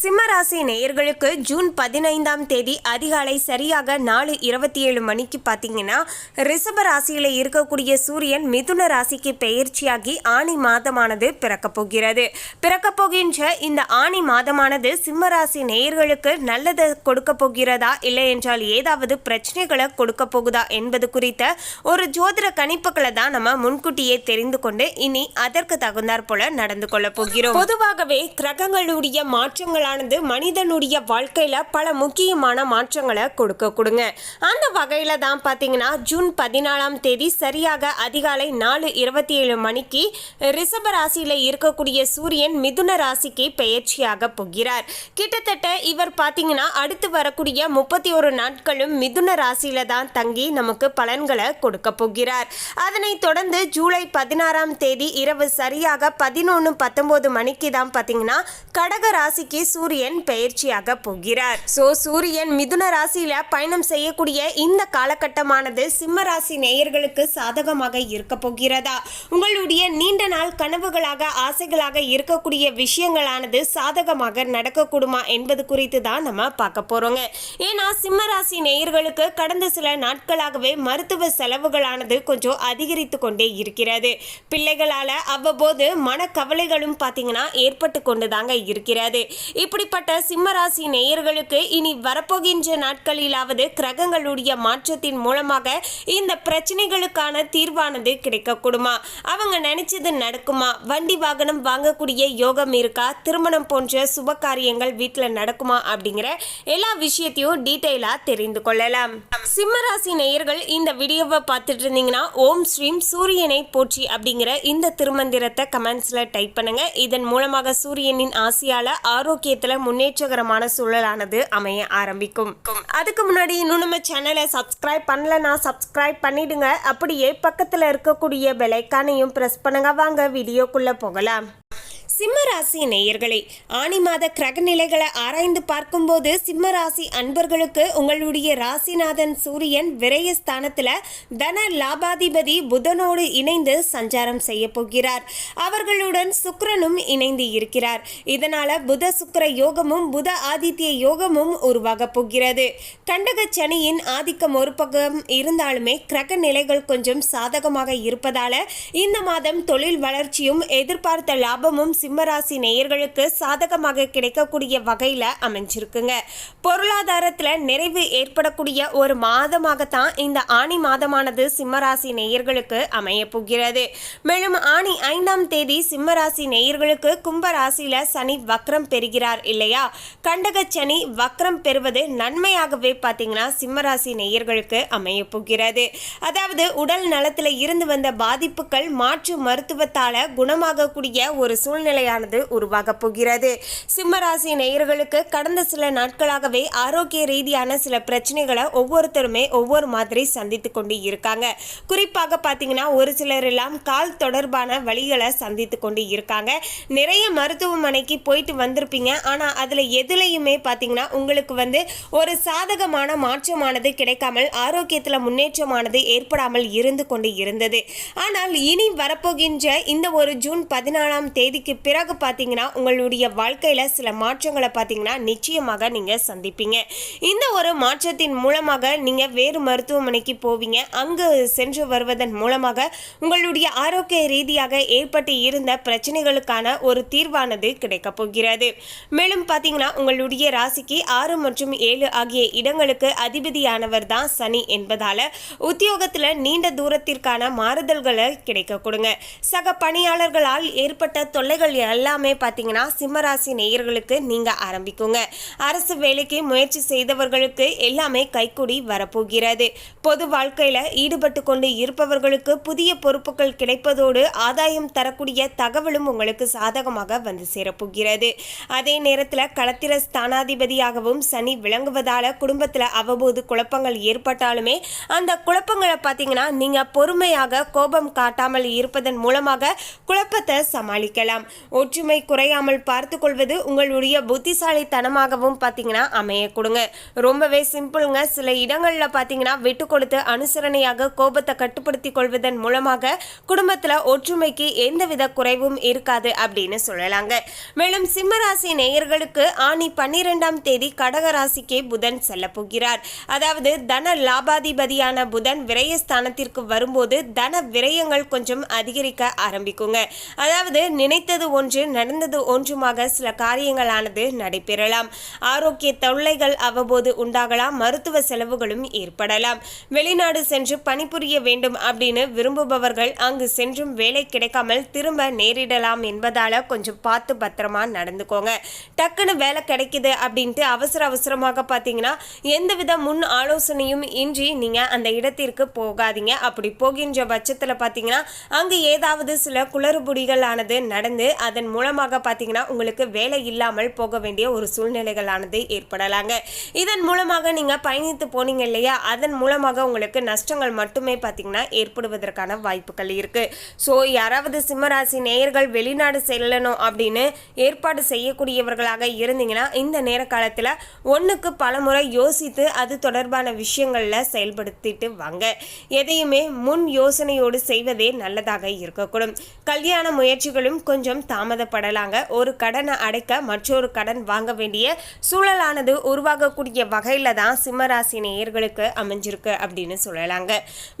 சிம்மராசி நேயர்களுக்கு ஜூன் பதினைந்தாம் தேதி அதிகாலை சரியாக நாலு இருபத்தி ஏழு மணிக்கு பார்த்தீங்கன்னா ரிஷப ராசியில் இருக்கக்கூடிய சூரியன் மிதுன ராசிக்கு பெயர்ச்சியாகி ஆணி மாதமானது பிறக்கப் போகிறது. பிறக்கப் போகின்ற இந்த ஆணி மாதமானது சிம்மராசி நேயர்களுக்கு நல்லதை கொடுக்க போகிறதா இல்லை என்றால் ஏதாவது பிரச்சனைகளை கொடுக்க போகுதா என்பது குறித்த ஒரு ஜோதிட கணிப்புகளை தான் நம்ம முன்கூட்டியே தெரிந்து கொண்டு இனி அதற்கு தகுந்தாற் போல நடந்து கொள்ள போகிறோம். பொதுவாகவே கிரகங்களுடைய மாற்றங்கள் மாற்றங்களானது மனிதனுடைய வாழ்க்கையில் பல முக்கியமான மாற்றங்களை கொடுக்க கொடுங்க. அந்த வகையில் தான் பார்த்தீங்கன்னா ஜூன் பதினாலாம் தேதி சரியாக அதிகாலை நாலு இருபத்தி ஏழு மணிக்கு ரிஷப ராசியில் இருக்கக்கூடிய சூரியன் மிதுன ராசிக்கு பெயர்ச்சியாக போகிறார். கிட்டத்தட்ட இவர் பார்த்தீங்கன்னா அடுத்து வரக்கூடிய முப்பத்தி ஒரு நாட்களும் மிதுன ராசியில தான் தங்கி நமக்கு பலன்களை கொடுக்க போகிறார். அதனைத் தொடர்ந்து ஜூலை பதினாறாம் தேதி இரவு சரியாக பதினொன்று பத்தொம்போது மணிக்கு தான் பார்த்தீங்கன்னா கடக ராசிக்கு சூரியன் பயிற்சியாக போகிறார். ஸோ சூரியன் மிதுன ராசியில பயணம் செய்யக்கூடிய இந்த காலகட்டமானது சிம்ம ராசி நேயர்களுக்கு சாதகமாக இருக்க போகிறதா? உங்களுடைய நீண்ட நாள் கனவுகளாக ஆசைகளாக இருக்கக்கூடிய விஷயங்களானது சாதகமாக நடக்கக்கூடுமா என்பது குறித்து தான் நம்ம பார்க்க போறோங்க. ஏன்னா சிம்ம ராசி நேயர்களுக்கு கடந்த சில நாட்களாகவே மருத்துவ செலவுகளானது கொஞ்சம் அதிகரித்து கொண்டே இருக்கிறது. பிள்ளைகளால அவ்வப்போது மனக்கவலைகளும் பார்த்தீங்கன்னா ஏற்பட்டு கொண்டு தாங்க இருக்கிறது. இப்படிப்பட்ட சிம்மராசி நேயர்களுக்கு இனி வரப்போகின்ற நாட்களிலாவது கிரகங்களுடைய மாற்றத்தின் மூலமாக இந்த பிரச்சனைகளுக்கான தீர்வானது கிடைக்கக்கூடுமா? அவங்க நினைச்சது நடக்குமா? வண்டி வாகனம் வாங்கக்கூடிய யோகம் இருக்கா? திருமணம் போன்ற சுப காரியங்கள் வீட்டில் நடக்குமா? அப்படிங்கிற எல்லா விஷயத்தையும் டீட்டெயிலாக தெரிந்து கொள்ளலாம். சிம்மராசி நேயர்கள் இந்த வீடியோவை பார்த்துட்டு இருந்தீங்கன்னா ஓம் ஸ்ரீம் சூரியனை போற்றி அப்படிங்கிற இந்த திருமந்திரத்தை கமெண்ட்ஸில் டைப் பண்ணுங்க. இதன் மூலமாக சூரியனின் ஆசையால் ஆரோக்கிய ஆரோக்கியத்துல முன்னேற்றகரமான சூழலானது அமைய ஆரம்பிக்கும். அதுக்கு முன்னாடி இன்னும் நம்ம சேனலை சப்ஸ்கிரைப் பண்ணலன்னா சப்ஸ்கிரைப் பண்ணிடுங்க. அப்படியே பக்கத்துல இருக்கக்கூடிய பெலைக்கானையும் பிரஸ் பண்ணுங்க. வாங்க வீடியோக்குள்ள போகலாம். சிம்மராசி நேயர்களே ஆணி மாத கிரக நிலைகளை ஆராய்ந்து பார்க்கும்போது சிம்மராசி அன்பர்களுக்கு உங்களுடைய ராசிநாதன் சூரியன் விரயஸ்தானத்துல தன லாபாதிபதி புதனோடு இணைந்து சஞ்சாரம் செய்ய போகிறார். அவர்களுடன் சுக்கரனும் இணைந்து இருக்கிறார். இதனால புத சுக்கர யோகமும் புத ஆதித்ய யோகமும் உருவாக போகிறது. கண்டக சனியின் ஆதிக்கம் ஒரு பக்கம் இருந்தாலுமே கிரக நிலைகள் கொஞ்சம் சாதகமாக இருப்பதால இந்த மாதம் தொழில் வளர்ச்சியும் எதிர்பார்த்த லாபமும் சிம்மராசி நேயர்களுக்கு சாதகமாக கிடைக்கக்கூடிய வகையில் அமைஞ்சிருக்குங்க. பொருளாதாரத்தில் நிறைவு ஏற்படக்கூடிய ஒரு மாதமாகத்தான் இந்த ஆணி மாதமானது சிம்மராசி நேயர்களுக்கு அமைய போகிறது. மேலும் ஆணி ஐந்தாம் தேதி சிம்மராசி நேயர்களுக்கு கும்பராசியில் சனி வக்ரம் பெறுகிறார் இல்லையா? கண்டக சனி வக்ரம் பெறுவது நன்மையாகவே பார்த்தீங்கன்னா சிம்மராசி நேயர்களுக்கு அமைய போகிறது. அதாவது உடல் நலத்தில் இருந்து வந்த பாதிப்புகள் மாற்று மருத்துவத்தால் குணமாகக்கூடிய ஒரு சூழ்நிலை சூழ்நிலையானது உருவாக போகிறது. சிம்மராசி நேயர்களுக்கு கடந்த சில நாட்களாகவே ஆரோக்கிய ரீதியான சில பிரச்சனைகளை ஒவ்வொருத்தருமே ஒவ்வொரு மாதிரி சந்தித்து கொண்டு இருக்காங்க. குறிப்பாக பார்த்தீங்கன்னா ஒரு சிலர் எல்லாம் கால் தொடர்பான வழிகளை சந்தித்து கொண்டு இருக்காங்க. நிறைய மருத்துவமனைக்கு போயிட்டு வந்திருப்பீங்க. ஆனால் அதில் எதுலையுமே பார்த்தீங்கன்னா உங்களுக்கு வந்து ஒரு சாதகமான மாற்றமானது கிடைக்காமல் ஆரோக்கியத்தில் முன்னேற்றமானது ஏற்படாமல் இருந்து கொண்டு இருந்தது. ஆனால் இனி வரப்போகின்ற இந்த ஒரு ஜூன் பதினாலாம் தேதிக்கு பிறகு பார்த்தீங்கன்னா உங்களுடைய வாழ்க்கையில் சில மாற்றங்களை பார்த்தீங்கன்னா நிச்சயமாக நீங்கள் சந்திப்பீங்க. இந்த ஒரு மாற்றத்தின் மூலமாக நீங்கள் வேறு மருத்துவமனைக்கு போவீங்க. அங்கு சென்று வருவதன் மூலமாக உங்களுடைய ஆரோக்கிய ரீதியாக ஏற்பட்டு இருந்த பிரச்சனைகளுக்கான ஒரு தீர்வானது கிடைக்கப் போகிறது. மேலும் பார்த்தீங்கன்னா உங்களுடைய ராசிக்கு ஆறு மற்றும் ஏழு ஆகிய இடங்களுக்கு அதிபதியானவர் தான் சனி என்பதால் உத்தியோகத்தில் நீண்ட தூரத்திற்கான மாறுதல்களை கிடைக்க கொடுங்க. சக பணியாளர்களால் ஏற்பட்ட தொல்லைகள் எல்லாமே பார்த்தீங்கன்னா சிம்மராசி நேயர்களுக்கு நீங்கள் ஆரம்பிக்குங்க. அரசு வேலைக்கு முயற்சி செய்தவர்களுக்கு எல்லாமே கைக்கூடி வரப்போகிறது. பொது வாழ்க்கையில் ஈடுபட்டு கொண்டு இருப்பவர்களுக்கு புதிய பொறுப்புகள் கிடைப்பதோடு ஆதாயம் தரக்கூடிய தகவலும் உங்களுக்கு சாதகமாக வந்து சேரப்போகிறது. அதே நேரத்தில் களத்திர ஸ்தானாதிபதியாகவும் சனி விளங்குவதால் குடும்பத்தில் அவ்வப்போது குழப்பங்கள் ஏற்பட்டாலுமே அந்த குழப்பங்களை பார்த்தீங்கன்னா நீங்கள் பொறுமையாக கோபம் காட்டாமல் இருப்பதன் மூலமாக குழப்பத்தை சமாளிக்கலாம். ஒற்றுமை குறையாமல் பார்த்து கொள்வது உங்களுடைய புத்திசாலித்தனமாகவும் பார்த்தீங்கன்னா அமைய கொடுங்க. ரொம்பவே சிம்பிளுங்க. சில இடங்களில் பார்த்தீங்கன்னா விட்டு கொடுத்து அனுசரணையாக கோபத்தை கட்டுப்படுத்தி கொள்வதன் மூலமாக குடும்பத்தில் ஒற்றுமைக்கு எந்தவித குறைவும் இருக்காது அப்படின்னு சொல்லலாங்க. மேலும் சிம்மராசி நேயர்களுக்கு ஆணி பன்னிரெண்டாம் தேதி கடகராசிக்கே புதன் செல்ல போகிறார். அதாவது தன லாபாதிபதியான புதன் விரயஸ்தானத்திற்கு வரும்போது தன விரயங்கள் கொஞ்சம் அதிகரிக்க ஆரம்பிக்குங்க. அதாவது நினைத்தது ஒன்று நடந்தது ஒன்றுமாக சில காரியங்களானது நடைபெறலாம். ஆரோக்கிய தொல்லைகள் அவ்வப்போது உண்டாகலாம். மருத்துவ செலவுகளும் ஏற்படலாம். வெளிநாடு சென்று பணிபுரிய வேண்டும் அப்படின்னு விரும்புபவர்கள் அங்கு சென்றும் வேலை கிடைக்காமல் திரும்ப நேரிடலாம் என்பதால கொஞ்சம் பார்த்து பத்திரமா நடந்துக்கோங்க. டக்குன்னு வேலை கிடைக்குது அப்படின்ட்டு அவசர அவசரமாக பார்த்தீங்கன்னா எந்தவித முன் ஆலோசனையும் இன்றி நீங்க அந்த இடத்திற்கு போகாதீங்க. அப்படி போகின்ற பட்சத்தில் பார்த்தீங்கன்னா அங்கு ஏதாவது சில குளறுபடிகளானது நடந்து அதன் மூலமாக பார்த்தீங்கன்னா உங்களுக்கு வேலை இல்லாமல் போக வேண்டிய ஒரு சூழ்நிலைகளானது ஏற்படலாங்க. இதன் மூலமாக நீங்கள் பயணித்து போனீங்க இல்லையா? அதன் மூலமாக உங்களுக்கு நஷ்டங்கள் மட்டுமே பார்த்தீங்கன்னா ஏற்படுவதற்கான வாய்ப்புகள் இருக்குது ஸோ யாராவது சிம்மராசி நேயர்கள் வெளிநாடு செல்லணும் அப்படின்னு ஏற்பாடு செய்யக்கூடியவர்களாக இருந்தீங்கன்னா இந்த நேர காலத்தில் ஒன்றுக்கு பல முறை யோசித்து அது தொடர்பான விஷயங்களில் செயல்படுத்திட்டு வாங்க. எதையுமே முன் யோசனையோடு செய்வதே நல்லதாக இருக்கக்கூடும். கல்யாண முயற்சிகளும் கொஞ்சம் தாமதப்படலாங்க. ஒரு கடனை அடைக்க மற்றொரு கடன் வாங்க வேண்டிய சூழலானது உருவாகக்கூடிய வகையில் தான் சிம்மராசி நேயர்களுக்கு அமைஞ்சிருக்கு அப்படின்னு சொல்லலாங்க.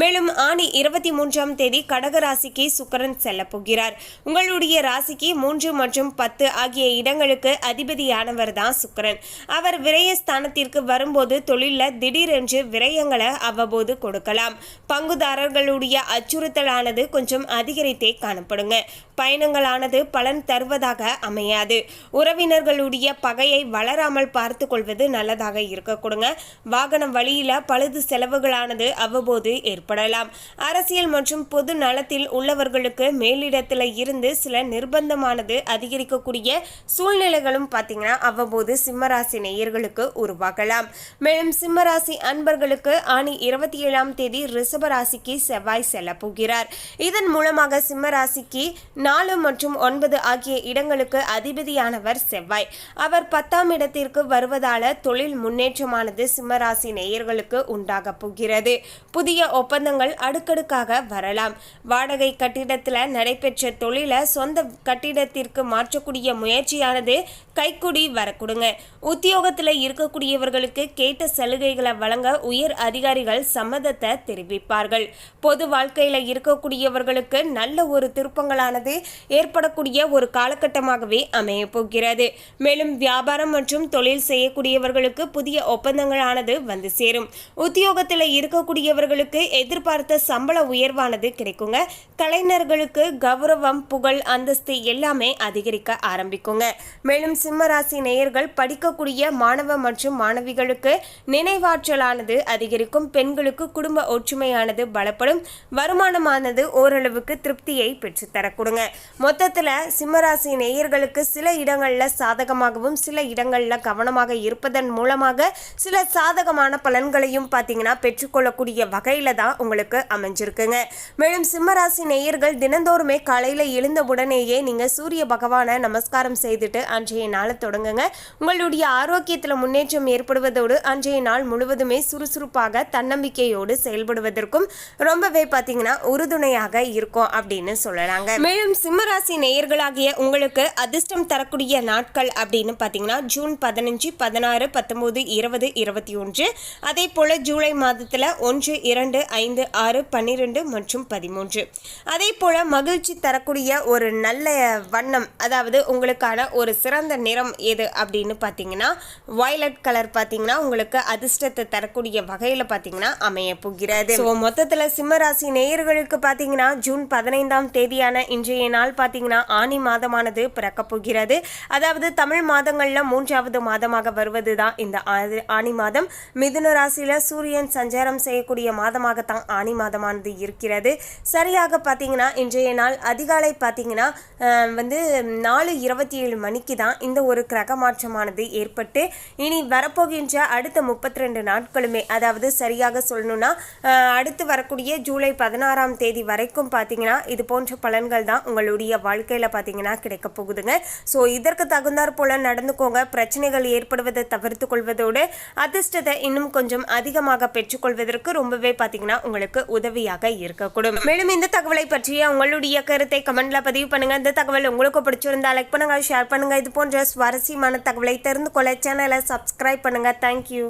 மேலும் ஆணி இருபத்தி மூன்றாம் தேதி கடகராசிக்கு சுக்கரன் செல்ல போகிறார். உங்களுடைய ராசிக்கு மூன்று மற்றும் பத்து ஆகிய இடங்களுக்கு அதிபதியானவர் தான் சுக்கரன். அவர் விரயஸ்தானத்திற்கு வரும்போது தொழிலில் திடீரென்று விரயங்களை அவ்வப்போது கொடுக்கலாம். பங்குதாரர்களுடைய அச்சுறுத்தலானது கொஞ்சம் அதிகரித்தே காணப்படுங்க. பயணங்களானது பலன் தருவதாக அமையாது. உறவினர்களுடைய பகையை வளராமல் பார்த்து கொள்வது நல்லதாக இருக்க கொடுங்க. வாகன வழியில பழுது செலவுகளானது அவ்வப்போது ஏற்படலாம். அரசியல் மற்றும் பொது நலத்தில் உள்ளவர்களுக்கு மேலிடத்தில் இருந்து சில நிர்பந்தமானது அதிகரிக்கக்கூடிய சூழ்நிலைகளும் பார்த்தீங்கன்னா அவ்வப்போது சிம்மராசி நேயர்களுக்கு உருவாகலாம். மேலும் சிம்மராசி அன்பர்களுக்கு ஆணி இருபத்தி ஏழாம் தேதி ரிஷபராசிக்கு செவ்வாய் செல்ல போகிறார். இதன் மூலமாக சிம்மராசிக்கு நாலு மற்றும் ஒன்பது ஆகிய இடங்களுக்கு அதிபதியானவர் செவ்வாய். அவர் பத்தாம் இடத்திற்கு வருவதால தொழில் முன்னேற்றமானது சிம்மராசி நேயர்களுக்கு உண்டாக போகிறது. புதிய ஒப்பந்தங்கள் அடுக்கடுக்காக வரலாம். வாடகை கட்டிடத்தில் நடைபெற்ற தொழிலை சொந்த கட்டிடத்திற்கு மாற்றக்கூடிய முயற்சியானது கைக்குடி வரக்கூடுங்க. உத்தியோகத்தில் இருக்கக்கூடியவர்களுக்கு கேட்ட சலுகைகளை வழங்க உயர் அதிகாரிகள் சம்மதத்தை தெரிவிப்பார்கள். பொது வாழ்க்கையில் இருக்கக்கூடியவர்களுக்கு நல்ல ஒரு திருப்பங்களானது ஏற்படக்கூடிய ஒரு காலகட்டமாகவே அமையப்போகிறது. மேலும் வியாபாரம் மற்றும் தொழில் செய்யக்கூடியவர்களுக்கு புதிய ஒப்பந்தங்களானது வந்து சேரும். உத்தியோகத்தில் இருக்கக்கூடியவர்களுக்கு எதிர்பார்த்த சம்பள உயர்வானது கிடைக்குங்க. கலைஞர்களுக்கு கௌரவம் புகழ் அந்தஸ்து எல்லாமே அதிகரிக்க ஆரம்பிக்குங்க. மேலும் சிம்மராசி நேயர்கள் படிக்கக்கூடிய மாணவ மற்றும் மாணவிகளுக்கு நினைவாற்றலானது அதிகரிக்கும். பெண்களுக்கு குடும்ப ஒற்றுமையானது பலப்படும். வருமானமானது ஓரளவுக்கு திருப்தியை பெற்றுத்தரக்கூடுங்க மொத்தத்தில் சிம்மராசி நேயர்களுக்கு சில இடங்களில் சாதகமாகவும் சில இடங்களில் கவனமாக இருப்பதன் மூலமாக சில சாதகமான பலன்களையும் பார்த்தீங்கன்னா பெற்றுக்கொள்ளக்கூடிய வகையில் தான் உங்களுக்கு அமைஞ்சிருக்குங்க. மேலும் சிம்மராசி நேயர்கள் தினந்தோறுமே காலையில் எழுந்த உடனேயே நீங்கள் சூரிய பகவானை நமஸ்காரம் செய்துட்டு அன்றைய நாளை தொடங்குங்க. உங்களுடைய ஆரோக்கியத்தில் முன்னேற்றம் ஏற்படுவதோடு அன்றைய நாள் முழுவதுமே சுறுசுறுப்பாக தன்னம்பிக்கையோடு செயல்படுவதற்கும் ரொம்பவே பார்த்தீங்கன்னா உறுதுணையாக இருக்கும் அப்படின்னு சொல்லலாங்க. மேலும் சிம்மராசி நேயர்களாகிய உங்களுக்கு அதிர்ஷ்டம் தரக்கூடிய நாட்கள் அப்படின்னு பார்த்தீங்கன்னா ஜூன் பதினஞ்சு பதினாறு பத்தொம்போது இருபது இருபத்தி ஒன்று. அதே போல் ஜூலை மாதத்தில் ஒன்று இரண்டு ஐந்து ஆறு பன்னிரெண்டு மற்றும் பதிமூன்று. அதே போல் மகிழ்ச்சி தரக்கூடிய ஒரு நல்ல வண்ணம் அதாவது உங்களுக்கான ஒரு சிறந்த நிறம் எது அப்படின்னு பார்த்தீங்கன்னா வயலட் கலர் பார்த்தீங்கன்னா உங்களுக்கு அதிர்ஷ்டத்தை தரக்கூடிய வகையில் பார்த்தீங்கன்னா அமைய போகிறது. ஸோ மொத்தத்தில் சிம்மராசி நேயர்களுக்கு பார்த்தீங்கன்னா ஜூன் பதினைந்தாம் தேதியான இன்றைய நாள் பார்த்தீங்கன்னா ஆனி மாதமானது பிறக்கப் போகிறது. அதாவது தமிழ் மாதங்களில் மூன்றாவது மாதமாக வருவது தான் இந்த ஆ- ஆனி மாதம். மிதுன ராசியில் சூரியன் சஞ்சாரம் செய்யக்கூடிய மாதமாகத்தான் ஆனி மாதமானது இருக்கிறது. சரியாக பார்த்தீங்கன்னா இன்றைய நாள் அதிகாலை பார்த்தீங்கன்னா வந்து நாலு இருபத்தி ஏழு மணிக்கு தான் இந்த ஒரு கிரக மாற்றமானது ஏற்பட்டு இனி வரப்போகின்ற அடுத்த முப்பத்தி ரெண்டு நாட்களுமே அதாவது சரியாக சொல்லணும்னா அடுத்து வரக்கூடிய ஜூலை பதினாறாம் தேதி வரைக்கும் பார்த்தீங்கன்னா இது போன்ற பலன்கள் தான் உங்களுடைய வாழ்க்கையில் பார்த்தீங்கன்னா கிடைக்க போகுதுங்க. ஸோ இதற்கு தகுந்தாற் போல நடந்துக்கோங்க. பிரச்சனைகள் ஏற்படுவதை தவிர்த்து கொள்வதோடு அதிர்ஷ்டத்தை இன்னும் கொஞ்சம் அதிகமாக பெற்றுக்கொள்வதற்கு ரொம்பவே பார்த்தீங்கன்னா உங்களுக்கு உதவியாக இருக்கக்கூடும். மேலும் இந்த தகவலை பற்றிய உங்களுடைய கருத்தை கமெண்ட்ல பதிவு பண்ணுங்க. இந்த தகவல் உங்களுக்கு பிடிச்சிருந்தா லைக் பண்ணுங்க ஷேர் பண்ணுங்க. இது போன்ற சுவாரஸ்யமான தகவலை தெரிந்து கொள்ள சேனலை சப்ஸ்கிரைப் பண்ணுங்க. தேங்க்யூ